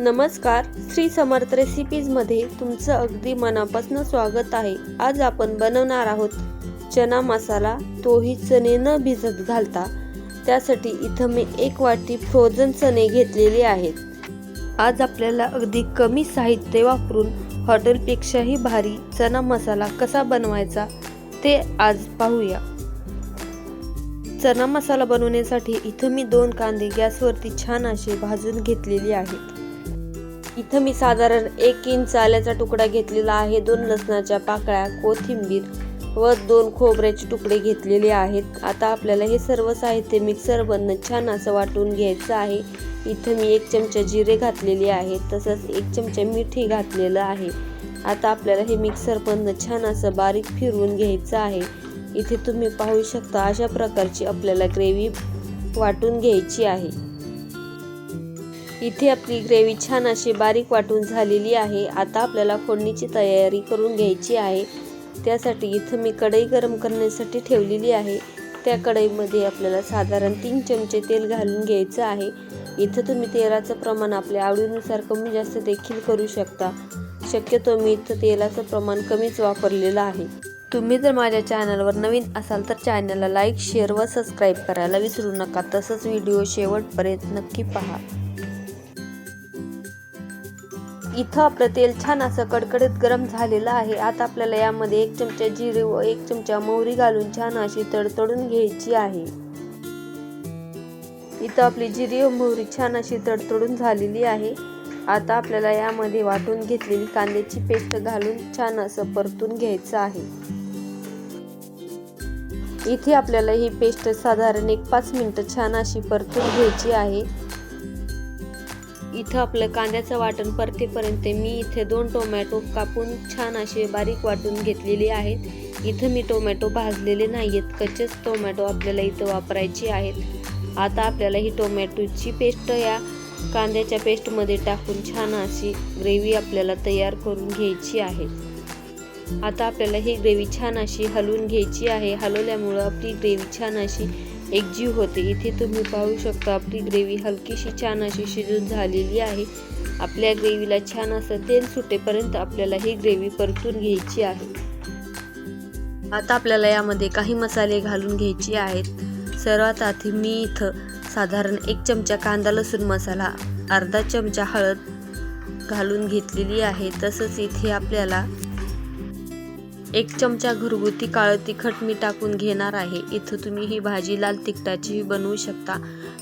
नमस्कार. श्री समर्थ रेसिपीजमध्ये तुमचं अगदी मनापासून स्वागत आहे. आज आपण बनवणार आहोत चना मसाला. तोही चणे न भिजत घालता. त्यासाठी इथं मी एक वाटी फ्रोझन चणे घेतलेले आहेत. आज आपल्याला अगदी कमी साहित्य वापरून हॉटेलपेक्षाही भारी चना मसाला कसा बनवायचा ते आज पाहूया. चना मसाला बनवण्यासाठी इथं मी दोन कांदे गॅसवरती छान असे भाजून घेतलेले आहेत. इथं मी साधारण एक इंच आल्याचा तुकडा घेतलेला आहे. दोन लसणाच्या पाकळ्या कोथिंबीर व दोन खोबऱ्याचे तुकडे घेतलेले आहेत. आता आपल्याला हे सर्व साहित्य मिक्सर छान असं वाटून घ्यायचं आहे. इथं मी एक चमचा जिरे घातलेले आहे तसंच एक चमचा मिठी घातलेलं आहे. आता आपल्याला हे मिक्सर छान असं बारीक फिरवून घ्यायचं आहे. इथे तुम्ही पाहू शकता अशा प्रकारची आपल्याला ग्रेव्ही वाटून घ्यायची आहे. इथे आपली ग्रेव्ही छान अशी बारीक वाटून झालेली आहे. आता आपल्याला फोडणीची तयारी करून घ्यायची आहे. त्यासाठी इथं मी कढई गरम करण्यासाठी ठेवलेली आहे. त्या कढईमध्ये आपल्याला साधारण तीन चमचे तेल घालून घ्यायचं आहे. इथं तुम्ही तेलाचं प्रमाण आपल्या आवडीनुसार कमी जास्त देखील करू शकता. शक्यतो मी इथं तेलाचं प्रमाण कमीच वापरलेलं आहे. तुम्ही जर माझ्या चॅनलवर नवीन असाल तर चॅनलला लाईक शेअर व सबस्क्राईब करायला विसरू नका. तसंच व्हिडिओ शेवटपर्यंत नक्की पहा. इथं आपलं तेल छान असं कडकडीत गरम झालेलं आहे. आता आपल्याला यामध्ये एक चमचा जिरे व एक चमचा मोहरी घालून छान अशी तडतडून घ्यायची आहे. इथं आपली जिरी व मोहरी छान अशी तडतडून झालेली आहे. आता आपल्याला यामध्ये वाटून घेतलेली कांद्याची पेस्ट घालून छान असं परतून घ्यायचं आहे. इथे आपल्याला ही पेस्ट साधारण एक पाच मिनटं छान अशी परतून घ्यायची आहे. इथं आपलं कांद्याचं वाटण परतेपर्यंत मी इथे दोन टोमॅटो कापून छान असे बारीक वाटून घेतलेले आहेत. इथं मी टोमॅटो भाजलेले नाही आहेत कच्चेच टोमॅटो आपल्याला इथं वापरायचे आहेत. आता आपल्याला ही टोमॅटोची पेस्ट या कांद्याच्या पेस्टमध्ये टाकून छान अशी ग्रेव्ही आपल्याला तयार करून घ्यायची आहे. आता आपल्याला ही ग्रेव्ही छान अशी हलवून घ्यायची आहे. हलवल्यामुळं आपली ग्रेव्ही छान अशी एकजीव होते. इथे तुम्ही पाहू शकता आपली ग्रेव्ही हलकीशी छान अशी शिजून झालेली आहे. आपल्या ग्रेव्हीला छान असं तेल सुटेपर्यंत आपल्याला ही ग्रेव्ही परतून घ्यायची आहे. आता आपल्याला यामध्ये काही मसाले घालून घ्यायचे आहेत. सर्वात आधी मी इथं साधारण एक चमचा कांदा लसूण मसाला अर्धा चमचा हळद घालून घेतलेली आहे. तसंच इथे आपल्याला एक चमचा घरगुती काळं तिखट मी टाकून घेणार आहे. इथं तुम्ही ही भाजी लाल तिखटाचीही बनवू शकता.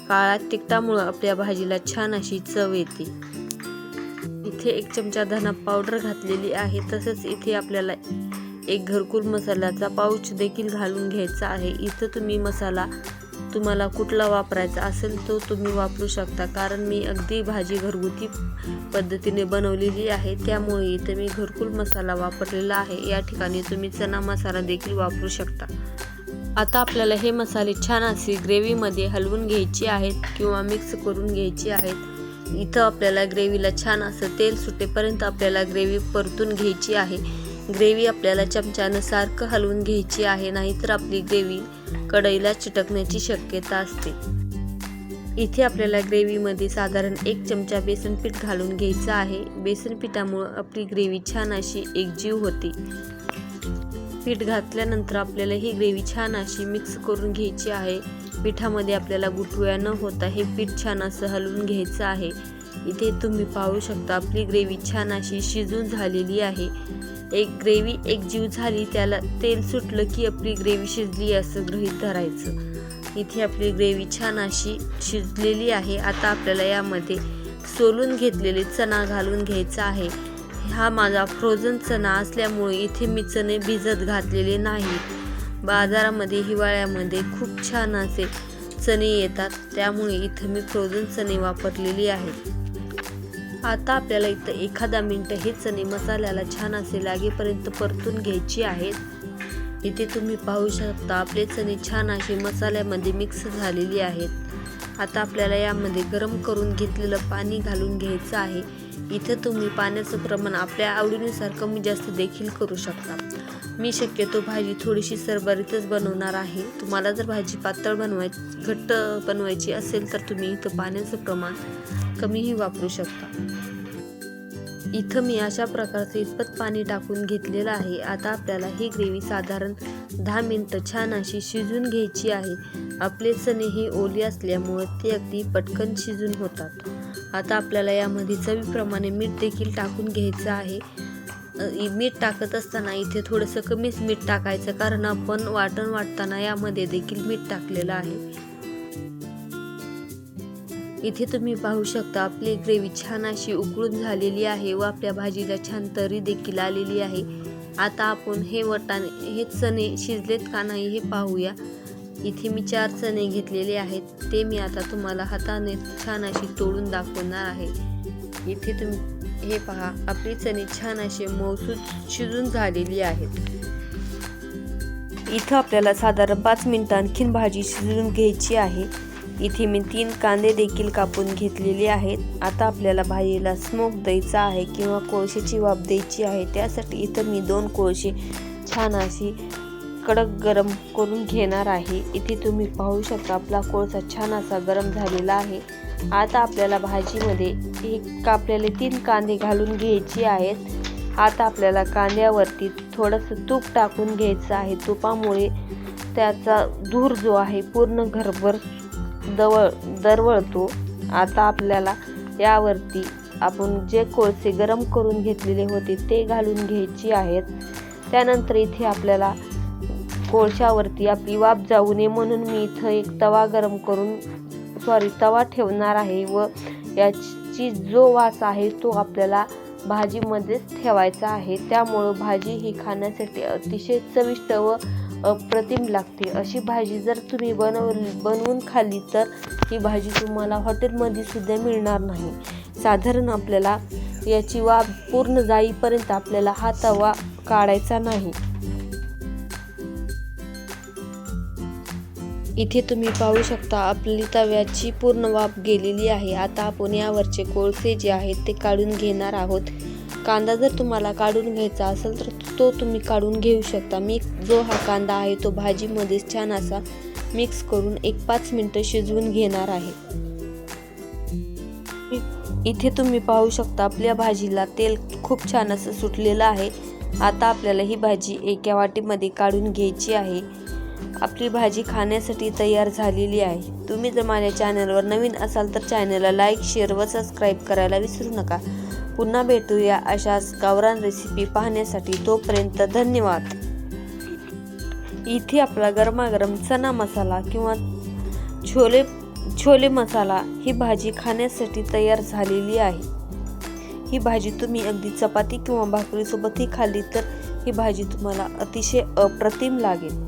काळ्या तिखटामुळं आपल्या भाजीला छान अशी चव येते. इथे एक चमचा धना पावडर घातलेली आहे. तसंच इथे आपल्याला एक घरकुल मसाल्याचा पाऊच देखील घालून घ्यायचा आहे. इथं तुम्ही मसाला तुम्हाला कुठला वापरायचा असेल तो तुम्ही वापरू शकता. कारण मी अगदी भाजी घरगुती पद्धतीने बनवलेली आहे. त्यामुळे इथे मी घरकुल मसाला वापरलेला आहे. या ठिकाणी तुम्ही चना मसाला देखील वापरू शकता. आता आपल्याला हे मसाले छान असे ग्रेव्हीमध्ये हलवून घ्यायचे आहेत किंवा मिक्स करून घ्यायचे आहेत. इथं आपल्याला ग्रेव्हीला छान असं तेल सुटेपर्यंत आपल्याला ग्रेव्ही परतून घ्यायची आहे. ग्रेव्ही आपल्याला चमच्यानं सारखं हलवून घ्यायची आहे नाहीतर आपली ग्रेव्ही कढईला चिटकण्याची शक्यता असते. इथे आपल्याला ग्रेव्हीमध्ये साधारण एक चमचा बेसन पीठ घालून घ्यायचं आहे. बेसन पिठामुळं आपली ग्रेव्ही छान अशी एकजीव होते. पीठ घातल्यानंतर आपल्याला ही ग्रेव्ही छान अशी मिक्स करून घ्यायची आहे. पिठामध्ये आपल्याला गुठव्या न होता हे पीठ छान असं हलवून घ्यायचं आहे. इथे तुम्ही पाहू शकता आपली ग्रेव्ही छान अशी शिजून झालेली आहे. एक ग्रेव्ही एक जीव झाली त्याला तेल सुटलं की आपली ग्रेव्ही शिजली असं गृहीत धरायचं. इथे आपली ग्रेव्ही छान अशी शिजलेली आहे. आता आपल्याला यामध्ये सोलून घेतलेले चणा घालून घ्यायचा आहे. हा माझा फ्रोझन चणा असल्यामुळे इथे मी चणे भिजत घातलेले नाही. बाजारामध्ये हिवाळ्यामध्ये खूप छान असे चणे येतात. त्यामुळे इथं मी फ्रोझन चणे वापरलेली आहेत आता आपल्याला इथं एखादा मिनटं हे चणे मसाल्याला छान असे लागेपर्यंत परतून घ्यायची आहेत. इथे तुम्ही पाहू शकता आपले चणे छान असे मसाल्यामध्ये मिक्स झालेली आहेत. आता आपल्याला यामध्ये गरम करून घेतलेलं पाणी घालून घ्यायचं आहे. इथं तुम्ही पाण्याचं प्रमाण आपल्या आवडीनुसार कमी जास्त देखील करू शकता. मी शक्यतो भाजी थोडीशी सरबरीतच बनवणार आहे. तुम्हाला जर भाजी पातळ बनवाय घट्ट बनवायची असेल तर तुम्ही इथं पाण्याचं प्रमाण कमीही वापरू शकता. इथं मी अशा प्रकारचं इतपत पाणी टाकून घेतलेलं आहे. आता आपल्याला ही ग्रेव्ही साधारण दहा मिनटं छान अशी शिजून घ्यायची आहे. आपले चणे हे ओली असल्यामुळे ते अगदी पटकन शिजून होतात. आता आपल्याला यामध्ये चवीप्रमाणे मीठ देखील टाकून घ्यायचं आहे. मीठ टाकत असताना इथे थोडंसं कमीच मीठ टाकायचं कारण आपण वाटण वाटताना यामध्ये देखील मीठ टाकलेलं आहे. इथे तुम्ही पाहू शकता आपली ग्रेव्ही छान अशी उकळून झालेली आहे व आपल्या भाजीला छान तरी देखील आलेली आहे. आता आपण हे वटाणे हे चणे शिजलेत का नाही हे पाहूया. इथे मी चार चणे घेतलेले आहेत ते मी आता तुम्हाला हाताने छान अशी तोडून दाखवणार आहे. इथे तुम्ही हे पहा आपली चणे छान असे मौसूद शिजून झालेली आहेत. इथं आपल्याला साधारण पाच मिनिटं आणखीन भाजी शिजवून घ्यायची आहे. इथे मी तीन कांदे देखील कापून घेतलेले आहेत. आता आपल्याला भाजीला स्मोक द्यायचा आहे किंवा कोळशाची वाफ द्यायची आहे त्यासाठी इथं मी दोन कोळशे छान अशी कडक गरम करून घेणार आहे. इथे तुम्ही पाहू शकता आपला कोळसा छान असा गरम झालेला आहे. आता आपल्याला भाजीमध्ये एक कापलेले तीन कांदे घालून घ्यायचे आहेत. आता आपल्याला कांद्यावरती थोडंसं तूप टाकून घ्यायचं आहे. तुपामुळे त्याचा धूर जो आहे पूर्ण घरभर दवळ दरवळतो. आता आपल्याला यावरती आपण जे कोळसे गरम करून घेतलेले होते ते घालून घ्यायची आहेत. त्यानंतर इथे आपल्याला कोळशावरती आपली वाफ जाऊ नये म्हणून मी इथं एक तवा गरम करून सॉरी तवा ठेवणार आहे व याची जो वास आहे तो आपल्याला भाजीमध्येच ठेवायचा आहे. त्यामुळं भाजी ही खाण्यासाठी अतिशय चविष्ट व अप्रतिम लागते. अशी भाजी जर तुम्ही बनव बनवून खाल्ली तर ही भाजी तुम्हाला हॉटेलमध्ये सुद्धा मिळणार नाही. साधारण आपल्याला याची वाफ पूर्ण जाईपर्यंत आपल्याला हा तवा काढायचा नाही. इथे तुम्ही पाहू शकता आपली तव्याची पूर्ण वाफ गेलेली आहे. आता आपण यावरचे कोळसे जे आहेत ते काढून घेणार आहोत. कांदा जर तुम्हाला काढून घ्यायचा असेल तर तो तुम्ही काढून घेऊ शकता. मी जो हा कांदा आहे तो भाजीमध्ये छान असा मिक्स करून एक पाच मिनटं शिजवून घेणार आहे. इथे तुम्ही पाहू शकता आपल्या भाजीला तेल खूप छान असं सुटलेलं आहे. आता आपल्याला ही भाजी एका वाटीमध्ये काढून घ्यायची आहे. आपली भाजी खाण्यासाठी तयार झालेली आहे. तुम्ही जर माझ्या चॅनलवर नवीन असाल तर चॅनलला लाईक शेअर व सबस्क्राईब करायला विसरू नका. पुन्हा भेटूया अशाच गावरान रेसिपी पाहण्यासाठी. तोपर्यंत धन्यवाद. इथे आपला गरमागरम चना मसाला किंवा छोले छोले मसाला ही भाजी खाण्यासाठी तयार झालेली आहे. ही भाजी तुम्ही अगदी चपाती किंवा भाकरीसोबतही खाल्ली तर ही भाजी तुम्हाला अतिशय अप्रतिम लागेल.